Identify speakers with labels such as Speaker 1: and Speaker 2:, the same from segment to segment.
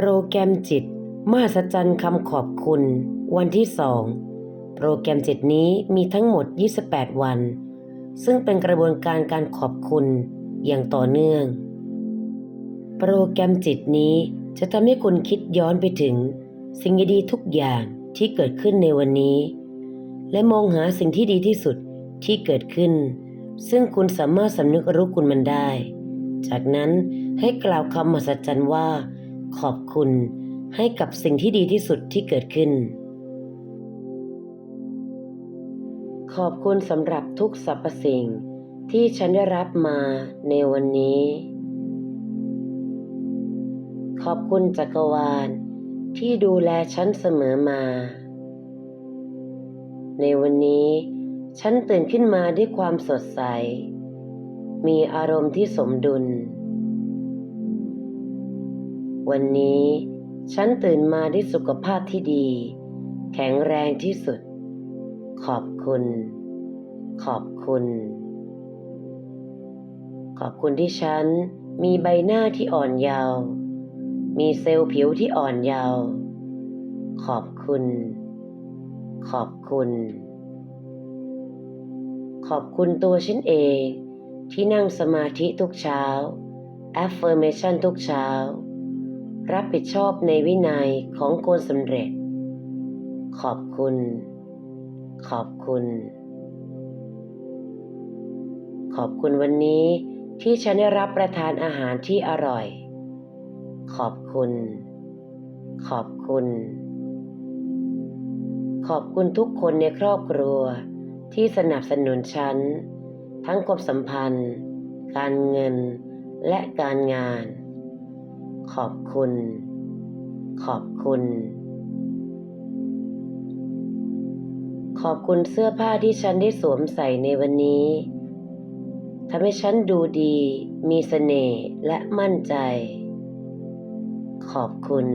Speaker 1: โปรแกรมจิตมหัศจรรย์คำขอบคุณ วันที่สองโปรแกรมจิตนี้มีทั้งหมด 28 วัน ซึ่งเป็นกระบวนการการขอบคุณอย่างต่อเนื่อง โปรแกรมจิตนี้จะทำให้คุณคิดย้อนไปถึง สิ่งดีทุกอย่างที่เกิดขึ้นในวันนี้ และมองหาสิ่งที่ดีที่สุดที่เกิดขึ้น ซึ่งคุณสามารถสำนึกรู้คุณมันได้ จากนั้นให้กล่าวคำมหัศจรรย์ว่า ขอบคุณให้กับสิ่งที่ดีที่สุดที่เกิดขึ้น ขอบคุณสำหรับทุกสรรพสิ่งที่ฉันได้รับมาในวันนี้ ขอบคุณจักรวาลที่ดูแลฉันเสมอมา ในวันนี้ ฉันตื่นขึ้นมาด้วยความสดใส มีอารมณ์ที่สมดุล วันนี้ฉันตื่นมาด้วยสุขภาพที่ดี แข็งแรงที่สุด ขอบคุณ ขอบคุณ ขอบคุณที่ฉันมีใบหน้าที่อ่อนเยาว์ มีเซลล์ผิวที่อ่อนเยาว์ ขอบคุณ ขอบคุณ ขอบคุณตัวฉันเองที่นั่งสมาธิทุกเช้า affirmation ทุกเช้า รับผิดชอบในวินัยของคนสำเร็จ ขอบคุณ ขอบคุณ ขอบคุณวันนี้ที่ฉันได้รับประทานอาหารที่อร่อย ขอบคุณ ขอบคุณ ขอบคุณทุกคนในครอบครัวที่สนับสนุนฉัน ทั้งความสัมพันธ์ การเงินและการงาน ขอบคุณ ขอบคุณ ขอบคุณเสื้อผ้าที่ฉันได้สวมใส่ในวันนี้ทำให้ฉันดูดี มีเสน่ห์และมั่นใจ ขอบคุณ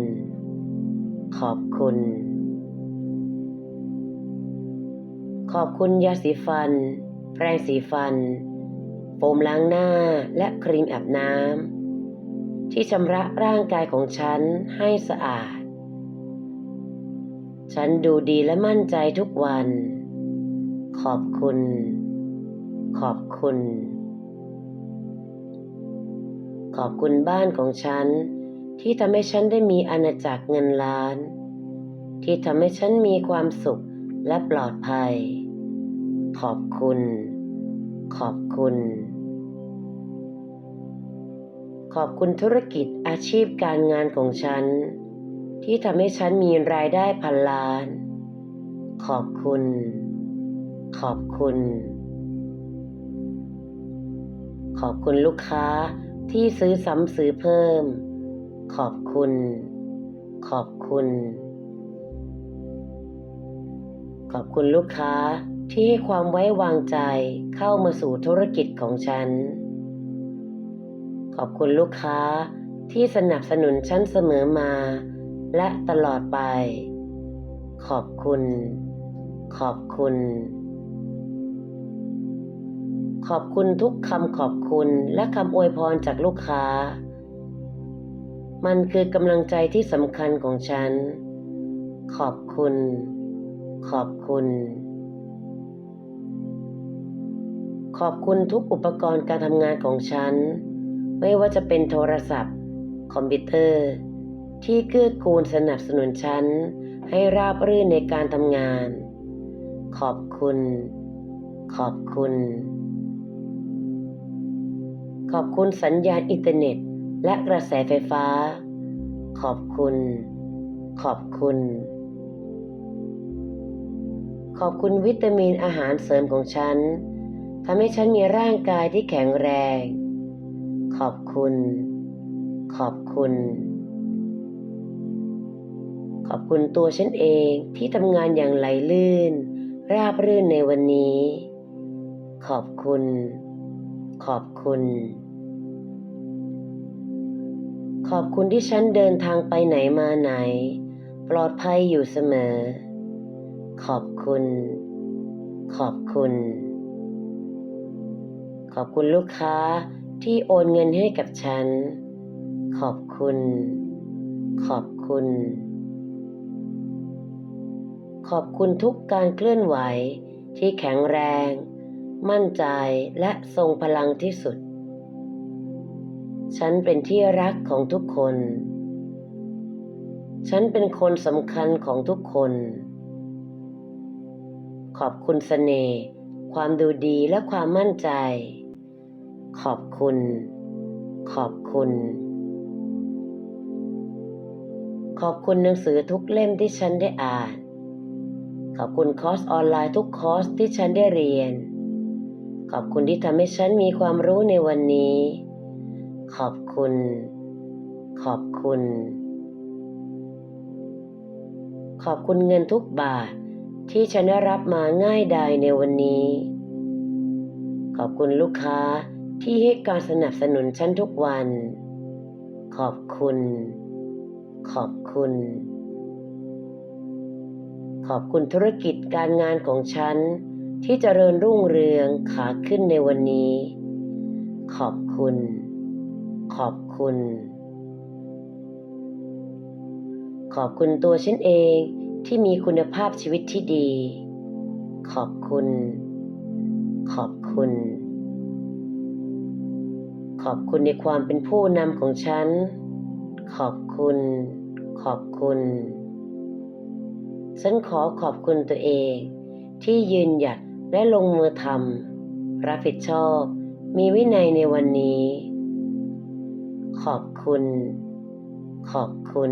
Speaker 1: ขอบคุณ ขอบคุณยาสีฟัน แปรงสีฟัน โฟมล้างหน้าและครีมอาบน้ำ ที่ชำระร่างกายของฉันให้สะอาด ฉันดูดีและมั่นใจทุกวัน ขอบคุณ ขอบคุณ ขอบคุณบ้านของฉัน ที่ทำให้ฉันได้มีอาณาจักรเงินล้าน ที่ทำให้ฉันมีความสุขและปลอดภัย ขอบคุณ ขอบคุณ ขอบคุณธุรกิจอาชีพการงานของฉัน ที่ทำให้ฉันมีรายได้พันล้าน ขอบคุณ ขอบคุณ ขอบคุณลูกค้าที่ซื้อซ้ำซื้อเพิ่ม ขอบคุณ ขอบคุณ ขอบคุณลูกค้าที่ให้ความไว้วางใจเข้ามาสู่ธุรกิจของฉัน ขอบคุณลูกค้าที่สนับสนุนฉันเสมอมา และตลอดไป ขอบคุณ ขอบคุณ ขอบคุณทุกคำขอบคุณและคำอวยพรจากลูกค้า มันคือกำลังใจที่สำคัญของฉัน ขอบคุณ ขอบคุณ ขอบคุณทุกอุปกรณ์การทำงานของฉัน ไม่ว่าจะเป็นโทรศัพท์ คอมพิวเตอร์ ที่เกื้อกูลสนับสนุนฉันให้ราบรื่นในการทำงาน ขอบคุณ ขอบคุณ ขอบคุณสัญญาณอินเทอร์เน็ต และกระแสไฟฟ้า ขอบคุณ ขอบคุณ ขอบคุณวิตามินอาหารเสริมของฉันทำให้ฉันมีร่างกายที่แข็งแรง ขอบคุณ ขอบคุณ ขอบคุณตัวฉันเองที่ทำงานอย่างไหลลื่น ราบรื่นในวันนี้ ขอบคุณ ขอบคุณ ขอบคุณที่ฉันเดินทางไปไหนมาไหน ปลอดภัยอยู่เสมอ ขอบคุณ ขอบคุณ ขอบคุณลูกค้า ที่โอนเงินให้กับฉัน ขอบคุณ ขอบคุณ ขอบคุณทุกการเคลื่อนไหวที่แข็งแรง มั่นใจและทรงพลังที่สุด ฉันเป็นที่รักของทุกคน ฉันเป็นคนสำคัญของทุกคน ขอบคุณเสน่ห์ความดูดีและความมั่นใจ ขอบคุณ ขอบคุณ ขอบคุณหนังสือทุกเล่มที่ฉันได้อ่าน ขอบคุณคอร์สออนไลน์ทุกคอร์สที่ฉันได้เรียน ขอบคุณที่ทำให้ฉันมีความรู้ในวันนี้ ขอบคุณ ขอบคุณ ขอบคุณเงินทุกบาทที่ฉันได้รับมาง่ายดายในวันนี้ ขอบคุณลูกค้า ที่ให้การสนับสนุนฉันทุกวัน ขอบคุณ ขอบคุณ ขอบคุณธุรกิจการงานของฉัน ที่เจริญรุ่งเรืองขาขึ้นในวันนี้ ขอบคุณ ขอบคุณ ขอบคุณตัวฉันเองที่มีคุณภาพชีวิตที่ดี ขอบคุณ ขอบคุณ ขอบคุณในความเป็นผู้นำของฉัน ขอบคุณ ขอบคุณ ฉันขอขอบคุณตัวเอง ที่ยืนหยัดและลงมือทำรับผิดชอบ มีวินัยในวันนี้ ขอบคุณ ขอบคุณ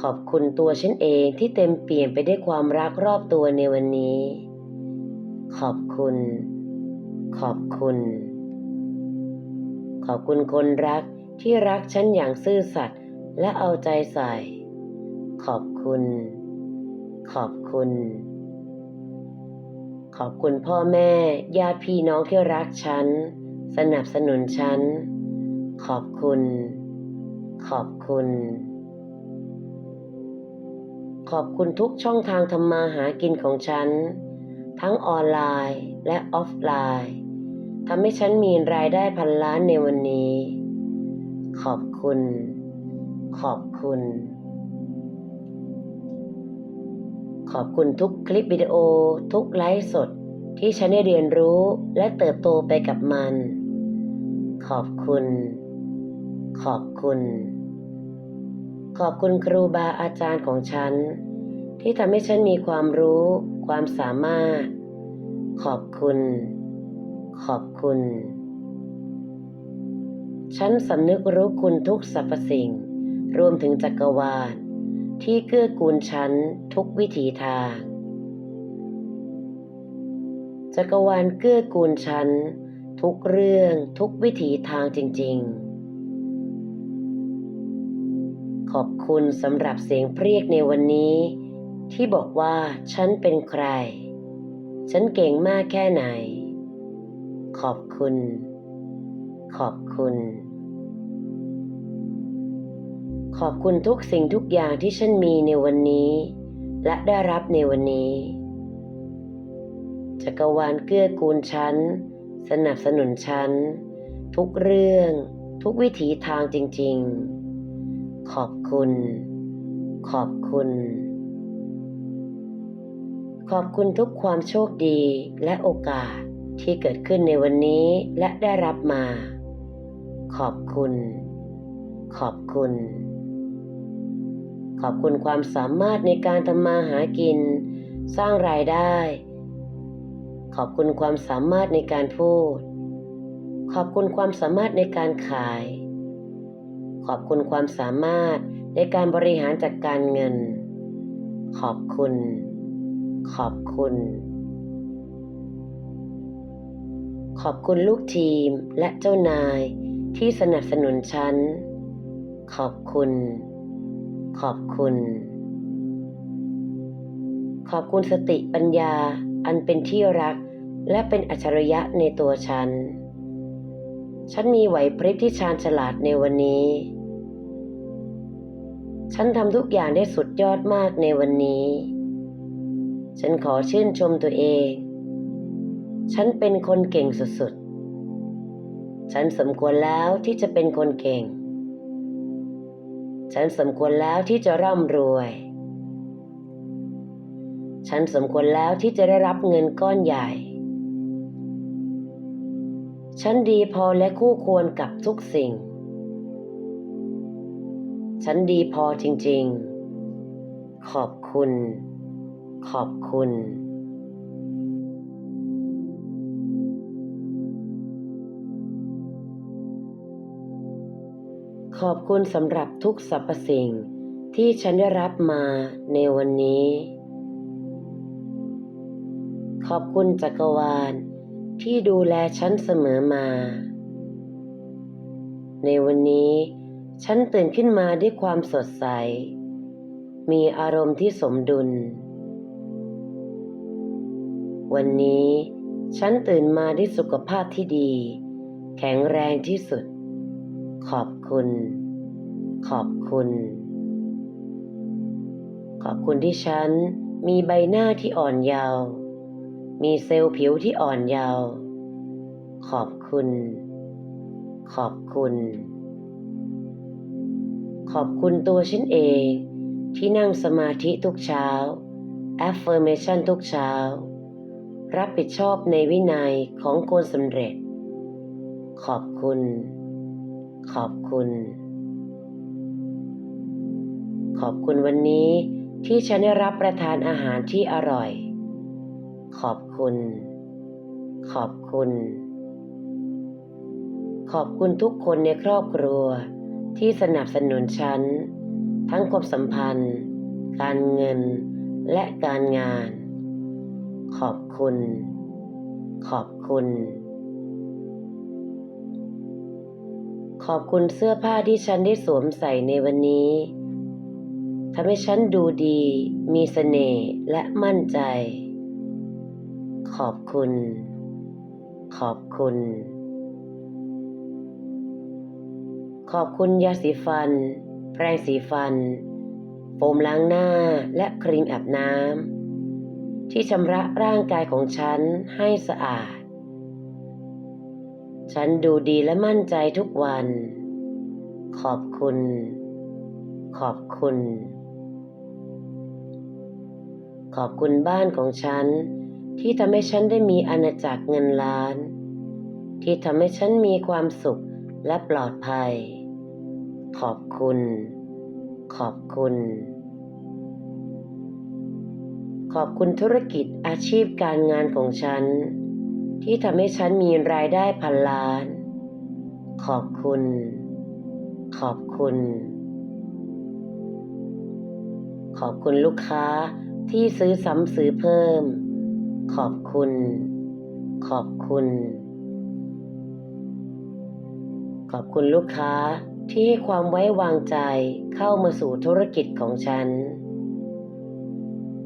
Speaker 1: ขอบคุณตัวฉันเองที่เต็มเปี่ยมไปได้วยความรักรอบตัวในวันนี้ ขอบคุณ ขอบคุณ ขอบคุณคนรักที่รักฉันอย่างซื่อสัตย์และเอาใจใส่ ขอบคุณ ขอบคุณ ขอบคุณพ่อแม่ญาติพี่น้องที่รักฉัน สนับสนุนฉัน ขอบคุณ ขอบคุณ ขอบคุณทุกช่องทางทำมาหากินของฉัน ทั้งออนไลน์และออฟไลน์ ทำให้ฉันมีรายได้พันล้านในวันนี้ ขอบคุณ ขอบคุณ ขอบคุณทุกคลิปวิดีโอ ทุกไลฟ์สดที่ฉันได้เรียนรู้และเติบโตไปกับมัน ขอบคุณ ขอบคุณ ขอบคุณครูบาอาจารย์ของฉัน ที่ทำให้ฉันมีความรู้ ความสามารถ ขอบคุณ ขอบคุณ ฉันสำนึกรู้คุณทุกสรรพสิ่ง รวมถึงจักรวาล ที่เกื้อกูลฉันทุกวิถีทาง จักรวาลเกื้อกูลฉันทุกเรื่องทุกวิถีทางจริง ๆขอบคุณสำหรับเสียงเพรียกในวันนี้ ที่บอกว่าฉันเป็นใคร ฉันเก่งมากแค่ไหน ขอบคุณ ขอบคุณ ขอบคุณทุกสิ่งทุกอย่างที่ฉันมีในวันนี้ และได้รับในวันนี้จักรวาลเกื้อกูลฉัน สนับสนุนฉัน ทุกเรื่อง ทุกวิถีทางจริง ๆ ขอบคุณ ขอบคุณ ขอบคุณทุกความโชคดีและโอกาส ที่เกิดขึ้นในวันนี้และได้รับมา ขอบคุณ ขอบคุณ ขอบคุณความสามารถในการทำมาหากิน สร้างรายได้ ขอบคุณความสามารถในการพูด ขอบคุณความสามารถในการขาย ขอบคุณความสามารถในการบริหารจัดการเงิน ขอบคุณ ขอบคุณ ขอบคุณลูกทีมและเจ้านายที่สนับสนุนฉัน ขอบคุณ ขอบคุณ ขอบคุณสติปัญญาอันเป็นที่รักและเป็นอัจฉริยะในตัวฉัน ฉันมีไหวพริบที่ชาญฉลาดในวันนี้ ฉันทำทุกอย่างได้สุดยอดมากในวันนี้ ฉันขอชื่นชมตัวเอง ฉันเป็นคนเก่งสุดๆ ฉันสมควรแล้วที่จะเป็นคนเก่ง ฉันสมควรแล้วที่จะร่ำรวย ฉันสมควรแล้วที่จะได้รับเงินก้อนใหญ่ ฉันดีพอและคู่ควรกับทุกสิ่ง ฉันดีพอจริงๆ ขอบคุณ ขอบคุณ ขอบคุณสำหรับทุกสรรพสิ่งที่ฉันได้รับมาในวันนี้ ขอบคุณจักรวาลที่ดูแลฉันเสมอมา ในวันนี้ฉันตื่นขึ้นมาด้วยความสดใส มีอารมณ์ที่สมดุล วันนี้ฉันตื่นมาด้วยสุขภาพที่ดี แข็งแรงที่สุด ขอบคุณ ขอบคุณ ขอบคุณที่ฉันมีใบหน้าที่อ่อนเยาว์มีเซลล์ผิวที่อ่อนเยาว์ขอบคุณ ขอบคุณ ขอบคุณตัวฉันเองที่นั่งสมาธิทุกเช้า affirmation ทุกเช้า รับผิดชอบในวินัยของคนสำเร็จ ขอบคุณ ขอบคุณ ขอบคุณวันนี้ที่ฉันได้รับประทานอาหารที่อร่อย ขอบคุณ ขอบคุณ ขอบคุณทุกคนในครอบครัวที่สนับสนุนฉัน ทั้งความสัมพันธ์ การเงินและการงาน ขอบคุณ ขอบคุณ ขอบคุณเสื้อผ้าที่ฉันได้สวมใส่ในวันนี้ทำให้ฉันดูดี มีเสน่ห์และมั่นใจ ขอบคุณ ขอบคุณ ขอบคุณยาสีฟัน แปรงสีฟัน โฟมล้างหน้าและครีมอาบน้ำที่ชำระร่างกายของฉันให้สะอาด ฉันดูดีและมั่นใจทุกวัน ขอบคุณ ขอบคุณ ขอบคุณบ้านของฉัน ที่ทำให้ฉันได้มีอาณาจักรเงินล้าน ที่ทำให้ฉันมีความสุขและปลอดภัย ขอบคุณ ขอบคุณ ขอบคุณธุรกิจอาชีพการงานของฉัน ที่ทำให้ฉันมีรายได้พันล้าน ขอบคุณ ขอบคุณ ขอบคุณลูกค้าที่ซื้อซ้ำซื้อเพิ่ม ขอบคุณ ขอบคุณ ขอบคุณลูกค้าที่ให้ความไว้วางใจเข้ามาสู่ธุรกิจของฉัน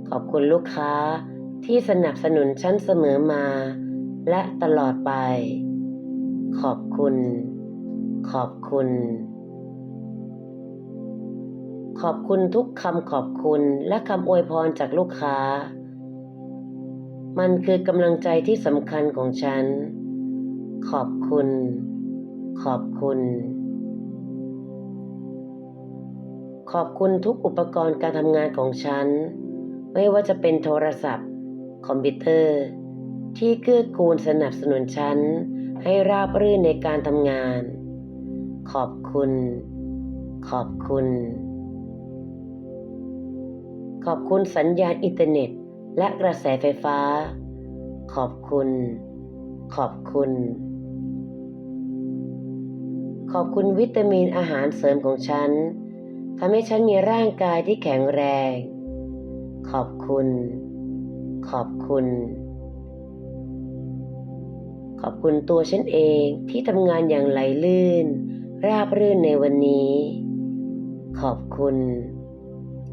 Speaker 1: ขอบคุณลูกค้าที่สนับสนุนฉันเสมอมา และตลอดไป ขอบคุณ ขอบคุณ ขอบคุณทุกคำขอบคุณและคำอวยพรจากลูกค้า มันคือกำลังใจที่สำคัญของฉัน ขอบคุณ ขอบคุณ ขอบคุณทุกอุปกรณ์การทำงานของฉัน ไม่ว่าจะเป็นโทรศัพท์ คอมพิวเตอร์ ที่เกื้อกูลสนับสนุนฉันให้ราบรื่นในการทำงาน ขอบคุณ ขอบคุณ ขอบคุณสัญญาณอินเทอร์เน็ต และกระแสไฟฟ้า ขอบคุณ ขอบคุณ ขอบคุณวิตามินอาหารเสริมของฉันทำให้ฉันมีร่างกายที่แข็งแรง ขอบคุณ ขอบคุณ ขอบคุณตัวฉันเองที่ทำงานอย่างไหลลื่น ราบรื่นในวันนี้ ขอบคุณ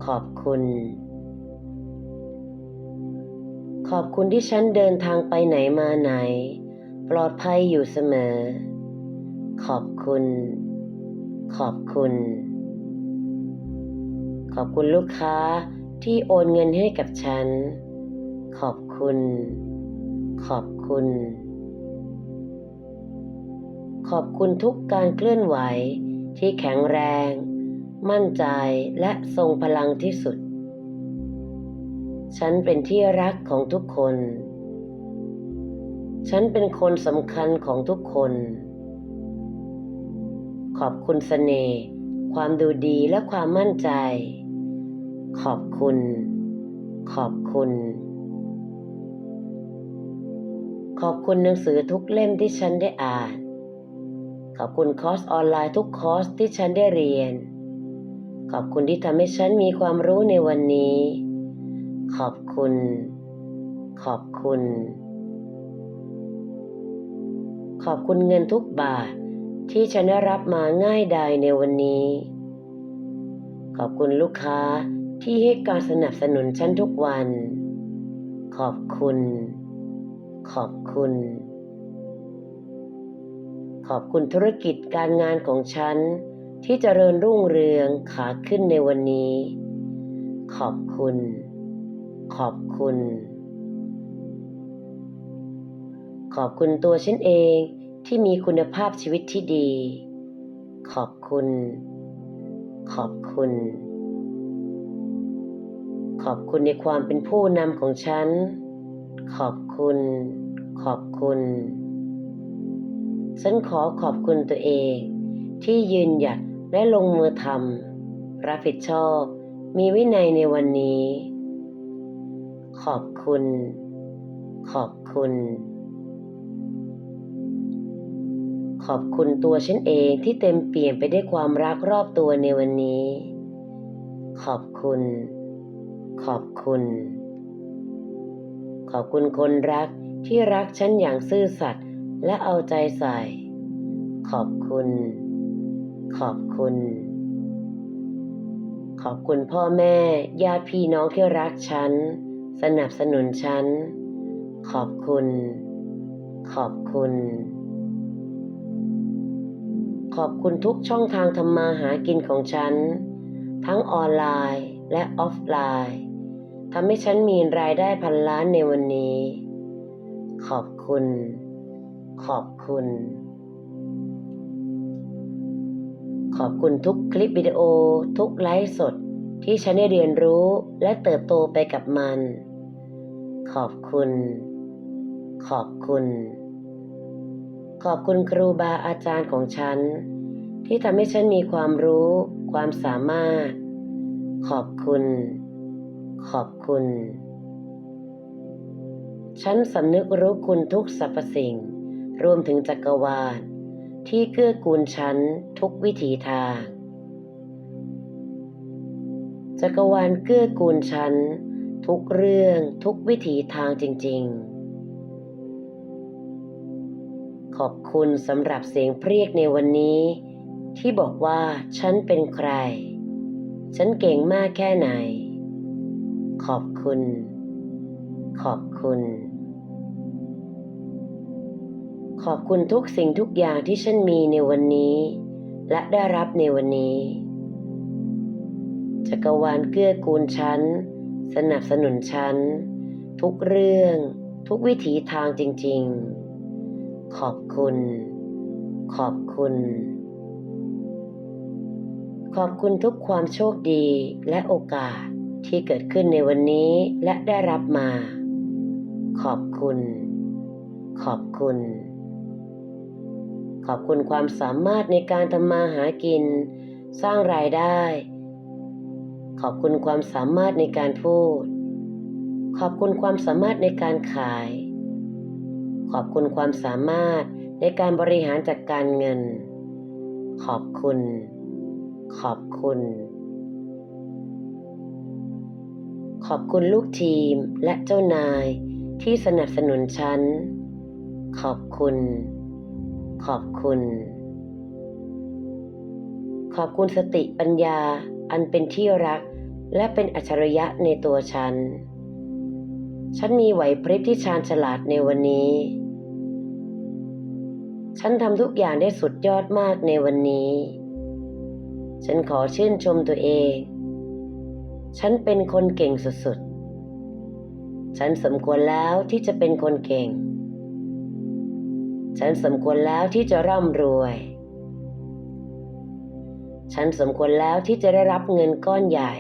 Speaker 1: ขอบคุณ ขอบคุณที่ฉันเดินทางไปไหนมาไหน ปลอดภัยอยู่เสมอ ขอบคุณ ขอบคุณ ขอบคุณลูกค้าที่โอนเงินให้กับฉัน ขอบคุณ ขอบคุณ ขอบคุณทุกการเคลื่อนไหวที่แข็งแรง มั่นใจและทรงพลังที่สุด ฉันเป็นที่รักของทุกคน ฉันเป็นคนสำคัญของทุกคน ขอบคุณเสน่ห์ความดูดีและความมั่นใจ ขอบคุณ ขอบคุณ ขอบคุณหนังสือทุกเล่มที่ฉันได้อ่าน ขอบคุณคอร์สออนไลน์ทุกคอร์สที่ฉันได้เรียน ขอบคุณที่ทำให้ฉันมีความรู้ในวันนี้ ขอบคุณ ขอบคุณ ขอบคุณเงินทุกบาทที่ฉันได้รับมาง่ายดายในวันนี้ ขอบคุณลูกค้าที่ให้การสนับสนุนฉันทุกวัน ขอบคุณ ขอบคุณ ขอบคุณธุรกิจการงานของฉัน ที่เจริญรุ่งเรืองขาขึ้นในวันนี้ ขอบคุณ ขอบคุณ ขอบคุณตัวฉันเองที่มีคุณภาพชีวิตที่ดี ขอบคุณ ขอบคุณ ขอบคุณในความเป็นผู้นำของฉัน ขอบคุณ ขอบคุณ ฉันขอขอบคุณตัวเอง ที่ยืนหยัดและลงมือทำรับผิดชอบ มีวินัยในวันนี้ ขอบคุณ ขอบคุณ ขอบคุณตัวฉันเองที่เต็มเปี่ยมไปได้วยความรักรอบตัวในวันนี้ ขอบคุณ ขอบคุณ ขอบคุณคนรักที่รักฉันอย่างซื่อสัตย์ และเอาใจใส่ ขอบคุณ ขอบคุณ ขอบคุณพ่อแม่ ญาติพี่น้องที่รักฉัน สนับสนุนฉัน ขอบคุณ ขอบคุณ ขอบคุณทุกช่องทางทำมาหากินของฉัน ทั้งออนไลน์และออฟไลน์ทำให้ฉันมีรายได้พันล้านในวันนี้ ขอบคุณ ขอบคุณ ขอบคุณทุกคลิปวิดีโอ ทุกไลฟ์สดที่ฉันได้เรียนรู้และเติบโตไปกับมัน ขอบคุณ ขอบคุณ ขอบคุณครูบาอาจารย์ของฉัน ที่ทำให้ฉันมีความรู้ ความสามารถ ขอบคุณ ขอบคุณ ฉันสำนึกรู้คุณทุกสรรพสิ่ง รวมถึงจักรวาล ที่เกื้อกูลฉันทุกวิถีทาง จักรวาลเกื้อกูลฉันทุกเรื่องทุกวิถีทางจริง ๆ ขอบคุณสำหรับเสียงเพรียกในวันนี้ ที่บอกว่าฉันเป็นใคร ฉันเก่งมากแค่ไหน ขอบคุณ ขอบคุณ ขอบคุณทุกสิ่งทุกอย่างที่ฉันมีในวันนี้ และได้รับในวันนี้จักรวาลเกื้อกูลฉัน สนับสนุนฉัน ทุกเรื่อง ทุกวิถีทางจริง ๆ ขอบคุณ ขอบคุณ ขอบคุณทุกความโชคดีและโอกาสที่เกิดขึ้นในวันนี้และได้รับมา ขอบคุณ ขอบคุณ ขอบคุณความสามารถในการทำมาหากิน สร้างรายได้ ขอบคุณความสามารถในการพูด ขอบคุณความสามารถในการขาย ขอบคุณความสามารถในการบริหารจัดการเงิน ขอบคุณ ขอบคุณ ขอบคุณลูกทีมและเจ้านายที่สนับสนุนฉัน ขอบคุณ ขอบคุณ ขอบคุณสติปัญญาอันเป็นที่รัก และเป็นอัจฉริยะในตัวฉัน ฉันมีไหวพริบที่ชาญฉลาดในวันนี้ ฉันทำทุกอย่างได้สุดยอดมากในวันนี้ ฉันขอชื่นชมตัวเอง ฉันเป็นคนเก่งสุดๆ ฉันสมควรแล้วที่จะเป็นคนเก่ง ฉันสมควรแล้วที่จะร่ำรวย ฉันสมควรแล้วที่จะได้รับเงินก้อนใหญ่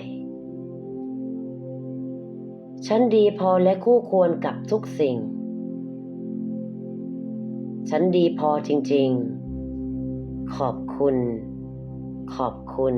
Speaker 1: ฉันดีพอและคู่ควรกับทุกสิ่ง ฉันดีพอจริงๆ ขอบคุณ ขอบคุณ